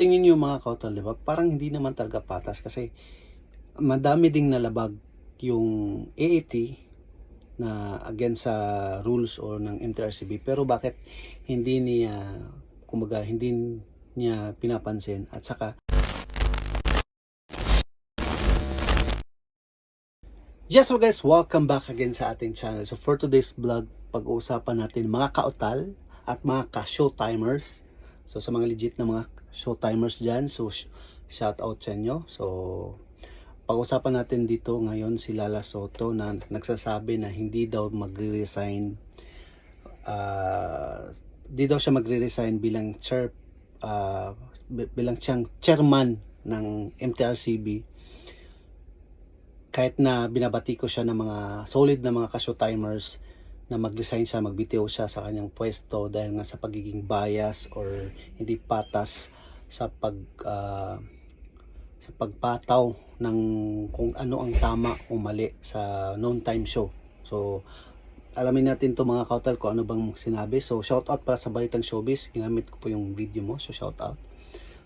Tingin niyo mga kautal, 'di ba? Parang hindi naman talaga patas kasi madami ding nalabag yung AAT na against sa rules or ng MTRCB pero bakit hindi niya kumbaga hindi niya pinapansin at saka Yes, so guys, welcome back again sa ating channel. So for today's vlog, pag-uusapan natin mga kautal at mga ka-showtimers. So sa mga legit na mga showtimers dyan, so sh- shout out sa inyo. So pag-usapan natin dito ngayon si Lala Soto na nagsasabi na hindi daw magre-resign ah di daw siya magre-resign bilang chair bi- bilang siyang chairman ng MTRCB kahit na binabati ko siya ng mga solid na mga ka-showtimers na mag-resign siya, magbitiw siya sa kanyang pwesto dahil nga sa pagiging bias or hindi patas sa pag ah, sa pagpataw ng kung ano ang tama o mali sa noon time show. So alamin natin to mga kautal kung ano bang sinabi. So shout out para sa Balitang Showbiz. Ginamit ko po yung video mo. So shout out.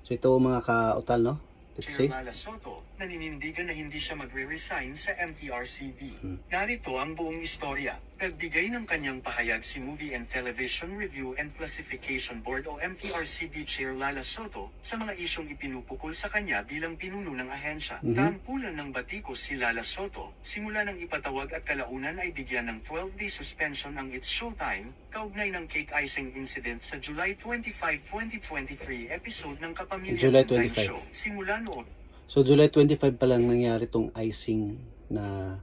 So ito mga kautal no. Let's see. Mala Soto, naninindigan na hindi siya magre-resign sa MTRCB. Hmm. Narito ang buong istorya. Nagbigay ng kanyang pahayag si Movie and Television Review and Classification Board o MTRCB Chair Lala Soto sa mga isyong ipinupukol sa kanya bilang pinuno ng ahensya. Mhm. Tampulan ng batikos si Lala Soto, simula ng ipatawag at kalaunan ay bigyan ng 12-day suspension ang It's Showtime, kaugnay ng cake icing incident sa July 25, 2023 episode ng Kapamilya July Online 25. Show. Simula noon, So July 25 pa lang nangyari tong icing na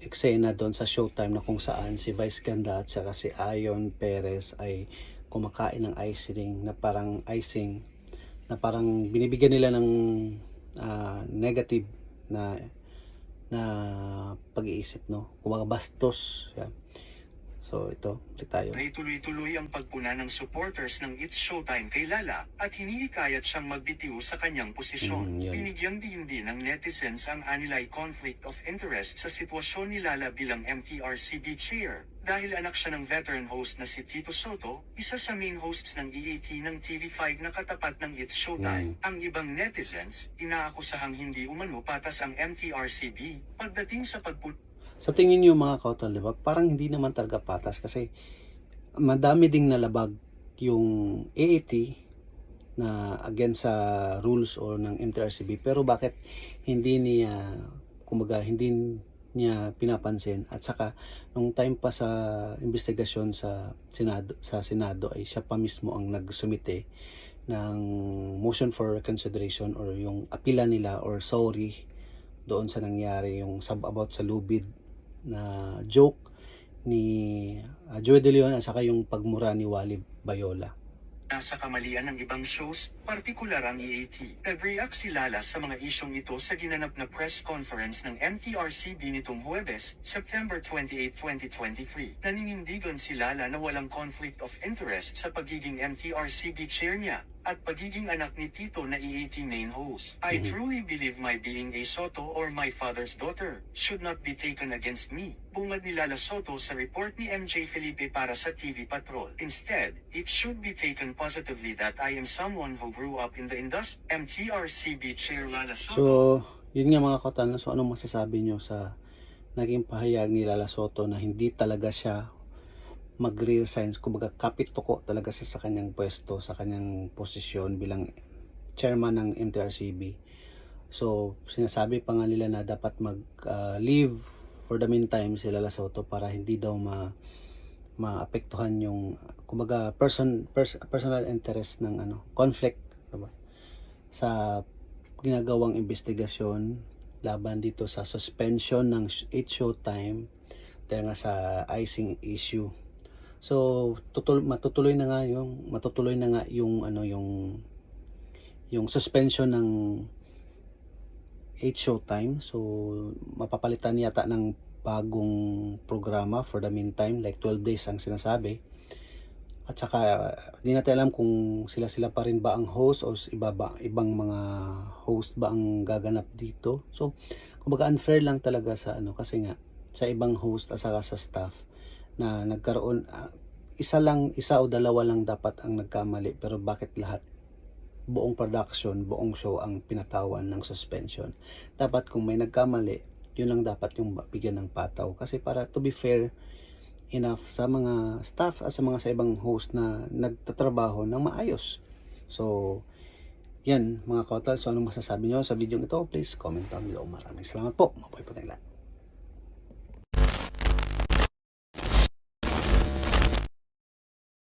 eksena doon sa Showtime na kung saan si Vice Ganda at saka si Ayon Perez ay kumakain ng icing na parang icing na parang binibigyan nila ng ah, negative na na pag-iisip no kumbaga bastos yeah. So ito ulit tayo ay tuloy-tuloy ang pagpuna ng supporters ng It's Showtime kay Lala at hinihikayat siyang magbitiw sa kanyang posisyon. Mm, yun. Binigyang din din ng netizens ang anilay conflict of interest sa sitwasyon ni Lala bilang MTRCB chair dahil anak siya ng veteran host na si Tito Soto, isa sa main hosts ng EAT ng TV5 na katapat ng It's Showtime. Mm. Ang ibang netizens, inaakusahang hindi umano patas ang MTRCB pagdating sa pagput Sa tingin niyo mga kautal, di ba? Parang hindi naman talaga patas kasi madami ding nalabag yung AAT na against sa rules or ng MTRCB pero bakit hindi niya kumbaga hindi niya pinapansin at saka nung time pa sa investigasyon sa Senado sa Senado ay siya pa mismo ang nagsumite ng motion for reconsideration or yung apila nila or sorry doon sa nangyari yung sub about sa lubid na joke ni uh, Joey De Leon at saka yung pagmura ni Wally Bayola. Nasa kamalian ng ibang shows, partikular ang EAT. Nag-react si Lala sa mga isyong ito sa ginanap na press conference ng MTRCB nitong Huwebes, September 28, 2023. Naninindigan si Lala na walang conflict of interest sa pagiging MTRCB chair niya at pagiging anak ni Tito na EAT main host. I Mhm. truly believe my being a Soto or my father's daughter should not be taken against me. Bungad ni Lala Soto sa report ni MJ Felipe para sa TV Patrol. Instead, it should be taken positively that I am someone who grew up in the industry. MTRCB Chair Lala Soto. So, yun nga mga katan, so anong masasabi nyo sa naging pahayag ni Lala Soto na hindi talaga siya magre-resign, kumbaga kapit tuko talaga siya sa kanyang pwesto, sa kanyang posisyon bilang chairman ng MTRCB. So, sinasabi pa nga nila na dapat mag-leave for the meantime si Lala Soto para hindi daw ma maapektuhan yung kumbaga person pers- personal interest ng ano conflict diba? sa ginagawang investigasyon laban dito sa suspension ng 8 showtime dahil nga sa icing issue. So tutul matutuloy na nga yung matutuloy na nga yung ano yung yung suspension ng 8 showtime. So mapapalitan yata ng bagong programa for the meantime like 12 days ang sinasabi. At saka di natin alam kung sila-sila pa rin ba ang host o iba ba, ibang mga host ba ang gaganap dito. So kumbaga unfair lang talaga sa ano kasi nga sa ibang host at saka sa staff na nagkaroon ah, isa lang isa o dalawa lang dapat ang nagkamali pero bakit lahat buong production, buong show ang pinatawan ng suspension. Dapat kung may nagkamali, yun lang dapat yung bigyan ng pataw. Kasi para to be fair enough sa mga staff at sa mga sa ibang host na nagtatrabaho ng maayos. So, yan mga kotal. So, anong masasabi nyo sa video ito? Please comment down below. Maraming salamat po. Mabuhay po tayong lahat.